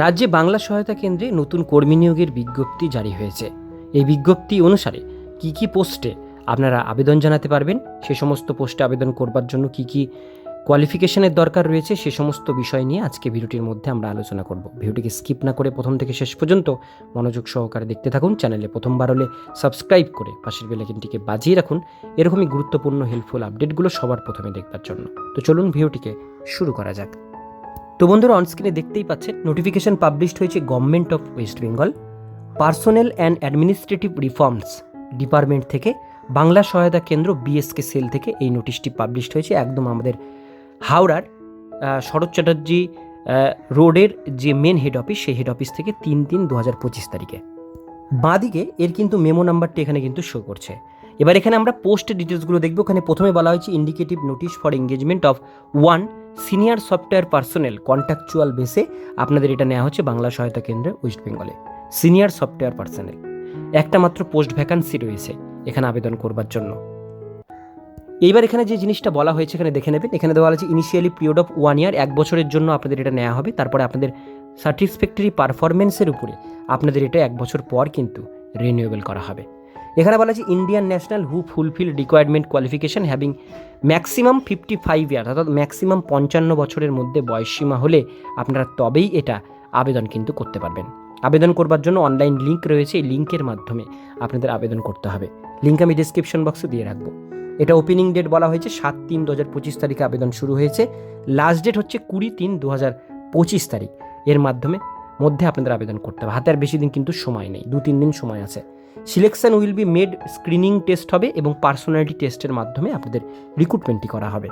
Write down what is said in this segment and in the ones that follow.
রাজ্যে বাংলা সহায়তা কেন্দ্রে নতুন কর্মী নিয়োগের বিজ্ঞপ্তি জারি হয়েছে। এই বিজ্ঞপ্তি অনুসারে কি কি পোস্টে আপনারা আবেদন জানাতে পারবেন? সে সমস্ত পোস্টে আবেদন করবার জন্য কি কি কোয়ালিফিকেশনের দরকার রয়েছে? সে সমস্ত বিষয় নিয়ে আজকে ভিডিওটির মধ্যে আমরা আলোচনা করব। ভিডিওটিকে স্কিপ না করে প্রথম থেকে শেষ পর্যন্ত মনোযোগ সহকারে দেখতে থাকুন। চ্যানেলে প্রথমবার হলে সাবস্ক্রাইব করে পাশের বেলাইকনটিকে বাজিয়ে রাখুন। এরকমই গুরুত্বপূর্ণ হেল্পফুল আপডেটগুলো সবার প্রথমে দেখবার জন্য। তো চলুন ভিডিওটিকে শুরু করা যাক। তো বন্ধুরা অনস্ক্রিনে দেখতেই পাচ্ছেন নোটিফিকেশন পাবলিশড হয়েছে government of West Bengal personnel and administrative reforms department থেকে, বাংলা সহায়তা কেন্দ্র বিএসকে সেল থেকে এই নোটিশটি পাবলিশড হয়েছে একদম আমাদের হাওড়ার শরৎ চ্যাটার্জি রোডের যে মেন হেড অফিস সেই হেড অফিস থেকে তিন তিন দু হাজার পঁচিশ তারিখে। বাঁদিকে এর কিন্তু মেমো নাম্বারটি এখানে কিন্তু শো করছে। এবার এখানে আমরা পোস্ট ডিটেলসগুলো দেখব। ওখানে প্রথমে বলা হয়েছে indicative notice for engagement of one senior software personnel contractual বেসে আপনাদের এটা নেওয়া হচ্ছে বাংলা সহায়তা কেন্দ্রে ওয়েস্ট বেঙ্গলে। Senior software personnel. একটা মাত্র পোস্ট ভ্যাকান্সি রয়েছে এখানে আবেদন করবার জন্য। এইবার এখানে যে জিনিসটা বলা হয়েছে এখানে দেখে নেবেন। এখানে দেওয়া আছে initially period of one year এক বছরের জন্য আপনাদের এটা নেওয়া হবে। তারপরে আপনাদের স্যাটিসফ্যাক্টরি পারফরমেন্সের উপরে আপনাদের এটা এক বছর পর কিন্তু রিনিউয়েবল করা হবে। এখানে বলা আছে Indian national who fulfil requirement qualification having maximum fifty five year অর্থাৎ ম্যাক্সিমাম পঞ্চান্ন বছরের মধ্যে বয়সসীমা হলে আপনারা তবেই এটা আবেদন কিন্তু করতে পারবেন। আবেদন করবার জন্য অনলাইন লিঙ্ক রয়েছে, এই লিঙ্কের মাধ্যমে আপনাদের আবেদন করতে হবে। লিঙ্ক আমি ডিসক্রিপশন বক্সে দিয়ে রাখব। এটা ওপেনিং ডেট বলা হয়েছে, সাত তিন দু হাজার পঁচিশ তারিখে আবেদন শুরু হয়েছে। লাস্ট ডেট হচ্ছে কুড়ি তিন দু হাজার পঁচিশ তারিখ। এর মাধ্যমে মধ্যে আপনাদের আবেদন করতে হবে। হাতে আর বেশি দিন কিন্তু সময় নেই দু তিন দিন সময় আছে। Selection will be made screening test হবে এবং পার্সোনালিটি টেস্টের মাধ্যমে আপনাদের রিক্রুটমেন্টটি করা হবে।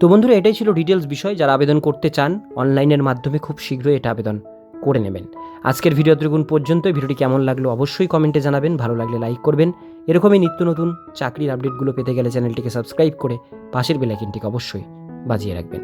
তো বন্ধুরা, এটাই ছিল ডিটেলস বিষয়। যারা আবেদন করতে চান অনলাইনের মাধ্যমে খুব শীঘ্রই এটা আবেদন করে নেবেন। আজকের ভিডিও দ্বিগুণ পর্যন্ত ভিডিওটি কেমন লাগল অবশ্যই কমেন্টে জানাবেন। ভালো লাগলে লাইক করবেন। এরকমই নিত্য নতুন চাকরির আপডেটগুলো পেতে গেলে চ্যানেলটিকে সাবস্ক্রাইব করে পাশের বেলাইকিনটিকে অবশ্যই বাজিয়ে রাখবেন।